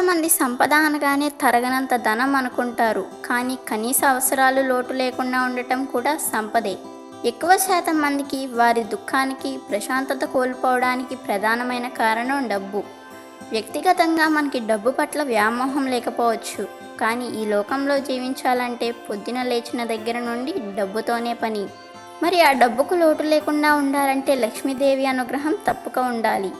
సంపద అనగానే తరగనంత ధనం అనుకుంటారు. కానీ కనీస అవసరాలు లోటు లేకుండా ఉండటం కూడా సంపదే. ఎక్కువ శాతం మందికి వారి దుఃఖానికి ప్రశాంతత కోల్పోవడానికి ప్రధానమైన కారణం డబ్బు. వ్యక్తిగతంగా మనకి డబ్బు పట్ల వ్యామోహం లేకపోవచ్చు. కానీ ఈ లోకంలో జీవించాలంటే పొద్దున లేచిన దగ్గర నుండి డబ్బుతోనే పని. మరి ఆ డబ్బుకు లోటు లేకుండా ఉండాలంటే లక్ష్మీదేవి అనుగ్రహం తప్పక ఉండాలి.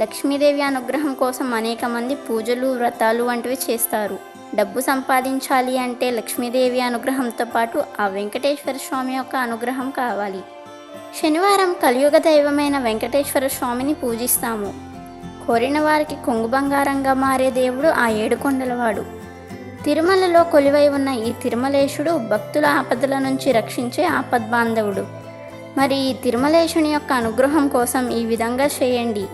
లక్ష్మీదేవి అనుగ్రహం కోసం అనేక మంది పూజలు వ్రతాలు వంటివి చేస్తారు. డబ్బు సంపాదించాలి అంటే లక్ష్మీదేవి అనుగ్రహంతో పాటు ఆ వెంకటేశ్వర స్వామి యొక్క అనుగ్రహం కావాలి. శనివారం కలియుగ దైవమైన వెంకటేశ్వర స్వామిని పూజిస్తాము. కోరిన వారికి కొంగు బంగారంగా మారే దేవుడు ఆ ఏడుకొండలవాడు తిరుమలలో కొలువై ఉన్న ఈ తిరుమలేశుడు భక్తుల ఆపదల నుంచి రక్షించే ఆపద్బాంధవుడు. మరి ఈ తిరుమలేశుని యొక్క అనుగ్రహం కోసం ఈ విధంగా చేయండి.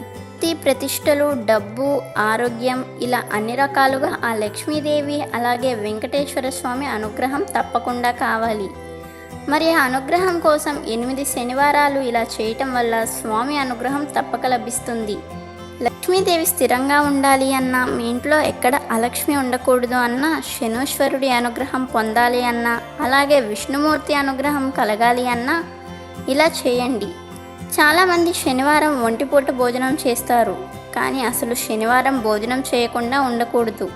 కీర్తి ప్రతిష్టలు డబ్బు ఆరోగ్యం ఇలా అన్ని రకాలుగా ఆ లక్ష్మీదేవి అలాగే వెంకటేశ్వర స్వామి అనుగ్రహం తప్పకుండా కావాలి. మరి ఆ అనుగ్రహం కోసం ఎనిమిది శనివారాలు ఇలా చేయటం వల్ల స్వామి అనుగ్రహం తప్పక లభిస్తుంది. లక్ష్మీదేవి స్థిరంగా ఉండాలి అన్నా మీ ఇంట్లో ఎక్కడ అలక్ష్మి ఉండకూడదు అన్నా శనీశ్వరుడి అనుగ్రహం పొందాలి అన్నా అలాగే విష్ణుమూర్తి అనుగ్రహం కలగాలి అన్నా ఇలా చేయండి. చాలామంది శనివారం ఒంటిపూట భోజనం చేస్తారు కానీ అసలు శనివారం భోజనం చేయకుండా ఉండకూడదు.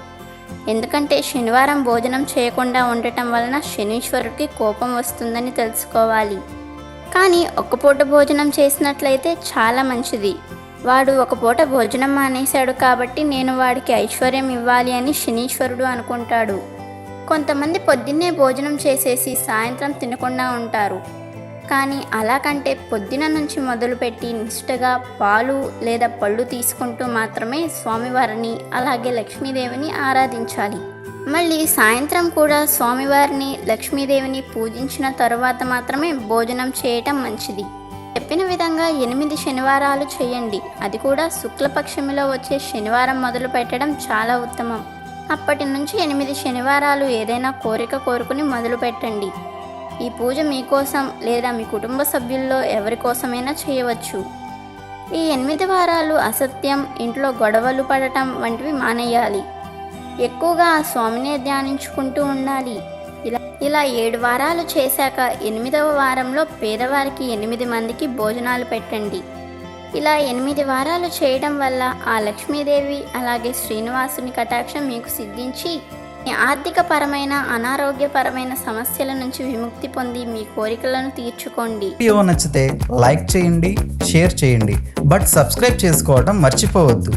ఎందుకంటే శనివారం భోజనం చేయకుండా ఉండటం వలన శనీశ్వరుడికి కోపం వస్తుందని తెలుసుకోవాలి. కానీ ఒక్క పూట భోజనం చేసినట్లయితే చాలా మంచిది. వాడు ఒక పూట భోజనం మానేశాడు కాబట్టి నేను వాడికి ఐశ్వర్యం ఇవ్వాలి అని శనీశ్వరుడు అనుకుంటాడు. కొంతమంది పొద్దున్నే భోజనం చేసేసి సాయంత్రం తినకుండా ఉంటారు. కానీ అలా కంటే పొద్దున నుంచి మొదలుపెట్టి నిష్ఠగా పాలు లేదా పళ్ళు తీసుకుంటూ మాత్రమే స్వామివారిని అలాగే లక్ష్మీదేవిని ఆరాధించాలి. మళ్ళీ సాయంత్రం కూడా స్వామివారిని లక్ష్మీదేవిని పూజించిన తరువాత మాత్రమే భోజనం చేయటం మంచిది. చెప్పిన విధంగా ఎనిమిది శనివారాలు చేయండి. అది కూడా శుక్లపక్షమిలో వచ్చే శనివారం మొదలు పెట్టడం చాలా ఉత్తమం. అప్పటి నుంచి ఎనిమిది శనివారాలు ఏదైనా కోరిక కోరుకుని మొదలు పెట్టండి ఈ పూజ మీకోసం లేదా మీ కుటుంబ సభ్యుల్లో ఎవరి కోసమైనా చేయవచ్చు. ఈ ఎనిమిది వారాలు అసత్యం ఇంట్లో గొడవలు పడటం వంటివి మానేయాలి. ఎక్కువగా స్వామినే ధ్యానించుకుంటూ ఉండాలి. ఇలా ఇలా ఏడు వారాలు చేశాక ఎనిమిదవ వారంలో పేదవారికి ఎనిమిది మందికి భోజనాలు పెట్టండి. ఇలా ఎనిమిది వారాలు చేయడం వల్ల ఆ లక్ష్మీదేవి అలాగే శ్రీనివాసుని కటాక్షం మీకు సిద్ధించి ఆర్థికపరమైన అనారోగ్యపరమైన సమస్యల నుంచి విముక్తి పొంది మీ కోరికలను తీర్చుకోండి. వీడియో నచ్చితే లైక్ చేయండి షేర్ చేయండి. బట్ సబ్స్క్రైబ్ చేసుకోవడం మర్చిపోవద్దు.